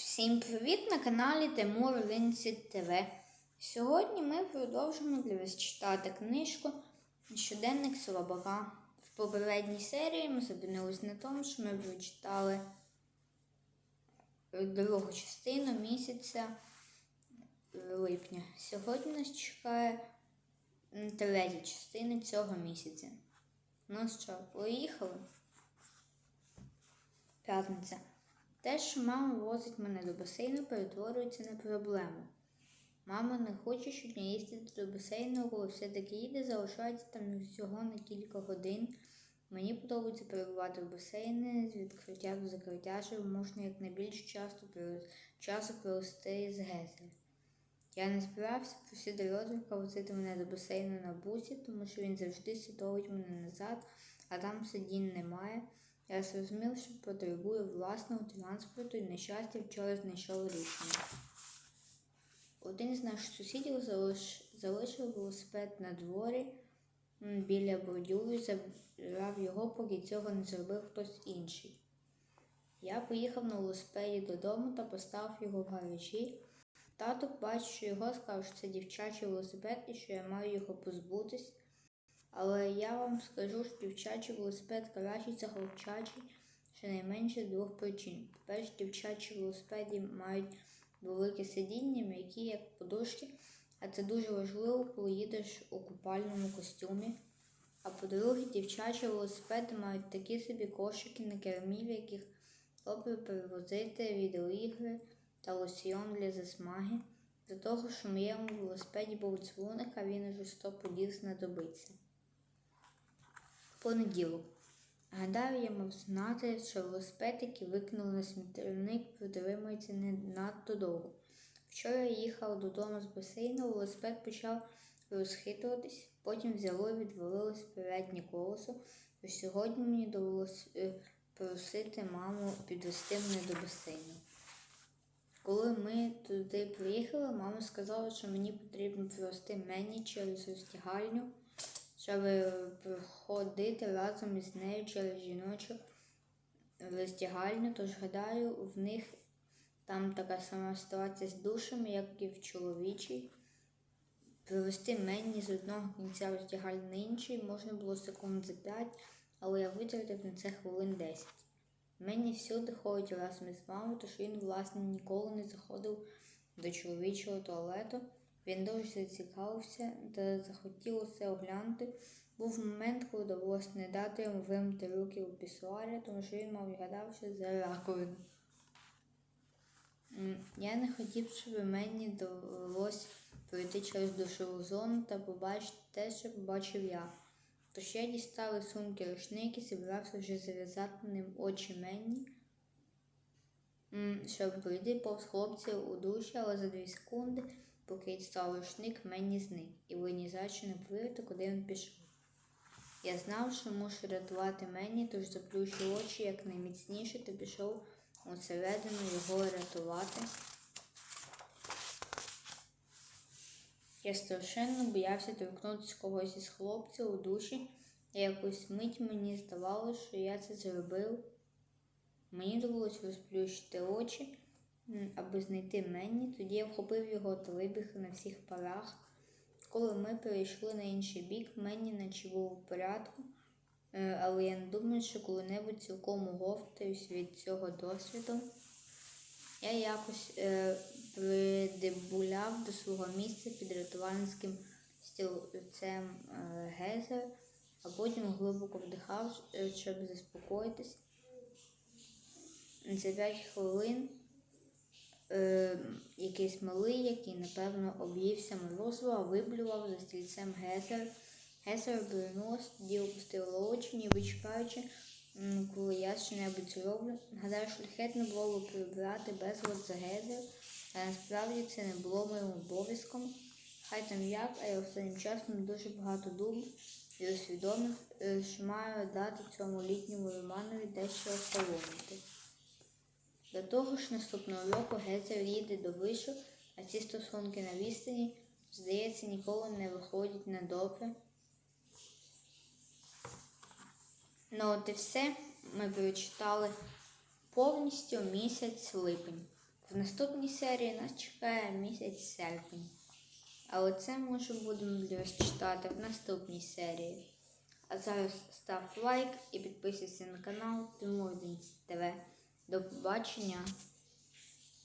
Всім привіт на каналі Тимур Линці ТВ. Сьогодні ми продовжимо для вас читати книжку Щоденник Слабака. В попередній серії ми зупинились на тому, що ми прочитали другу частину місяця липня. Сьогодні нас чекає третя частина цього місяця. Ну що, поїхали? П'ятниця. Те, що мама возить мене до басейну, перетворюється на проблему. Мама не хоче, щоб я їздити до басейну, коли все-таки їде, залишається там всього на кілька годин. Мені подобається перебувати в басейні з відкриття до закриття, щоб можна якнайбільше часто часу провести з гезель. Я не збирався просити Родрика возити мене до басейну на бусі, тому що він завжди садовить мене назад, а там сидінь немає. Я зрозумів, що потребую власного транспорту і, на щастя, вчора знайшов рішення. Один з наших сусідів залишив велосипед на дворі біля бордюру і забрав його, поки цього не зробив хтось інший. Я поїхав на велосипеді додому та поставив його в гаражі. Тато бачив, що його сказав, що це дівчачий велосипед і що я маю його позбутись. Але я вам скажу, що дівчачий велосипед кращий за хлопчачий щонайменше двох причин. По-перше, дівчачі велосипеді мають велике сидіння, м'які, як подушки, а це дуже важливо, коли їдеш у купальному костюмі. А по-друге, дівчачі велосипеди мають такі собі кошики на кермі, в яких добре перевозити відеоігри та лосьйон для засмаги. До того, що в моєму велосипеді був дзвоник, а він уже сто подів знадобиться. Понеділок. Гадаю, я мав знати, що велосипед, який викинули на смітник, протримується не надто довго. Вчора я їхав додому з басейну, велосипед почав розхитуватись, потім взяло і відвалилось переднє колесо, тож сьогодні мені довелося е, просити маму підвести мене до басейну. Коли ми туди приїхали, мама сказала, що мені потрібно провести мені через розтягальню, щоб проходити разом із нею через жіночу розтягальню. Тож гадаю, в них там така сама ситуація з душами, як і в чоловічій. Провести мені з одного кінця роздягальні на інший можна було секунд за п'ять, але я витратив на це хвилин 10. Мені всюди ходить разом із мамою, тож він, власне, ніколи не заходив до чоловічого туалету. Він дуже зацікавився та захотів усе оглянути. Був момент, коли довелося не дати йому вимити руки у пісуарі, тому що він мав гадав, за раковину. Я не хотів, щоб мені довелося пройти через душову зону та побачити те, що побачив я. Тож я дістав із сумки рушник і зібрався вже зав'язати ним очі мені, щоб пройти повз хлопців у душі, але за дві секунди, поки дістав рушник, мені зник, і ви ні за не повірите, куди він пішов. Я знав, що мушу рятувати мені, тож заплющив очі якнайміцніше та пішов усередину його рятувати. Я страшенно боявся торкнутися когось із хлопців у душі, і якусь мить мені здавалося, що я це зробив. Мені довелося розплющити очі, аби знайти Менні. Тоді я вхопив його та вибіг на всіх парах. Коли ми перейшли на інший бік, Менні наче був у порядку, е, але я не думаю, що коли-небудь цілком оговтаюсь від цього досвіду. Я якось е, придебуляв до свого місця під рятувальницьким стілцем е, гезер, а потім глибоко вдихав, е, щоб заспокоїтись. За 5 хвилин е, якийсь малий, який, напевно, об'ївся морозива, виблював за стільцем гезер. Гезер обернулась, тоді опустила очі, ніби чекаючи, коли я що-небудь зроблю. Гадаю, шляхетно було б прибрати безлад за гезер, а насправді це не було моїм обов'язком. Хай там як, а я останнім часом дуже багато думав і усвідомив, е, що маю дати цьому літньому романові дещо охолонути. До того ж, наступного року Гезер їде до вишу, а ці стосунки на відстані, здається, ніколи не виходять на добре. Ну от і все. Ми прочитали повністю місяць липень. в наступній серії нас чекає місяць серпень. Але це ми вже будемо для вас читати в наступній серії. А зараз став лайк і підписуйся на канал Тимур ТВ. До побачення!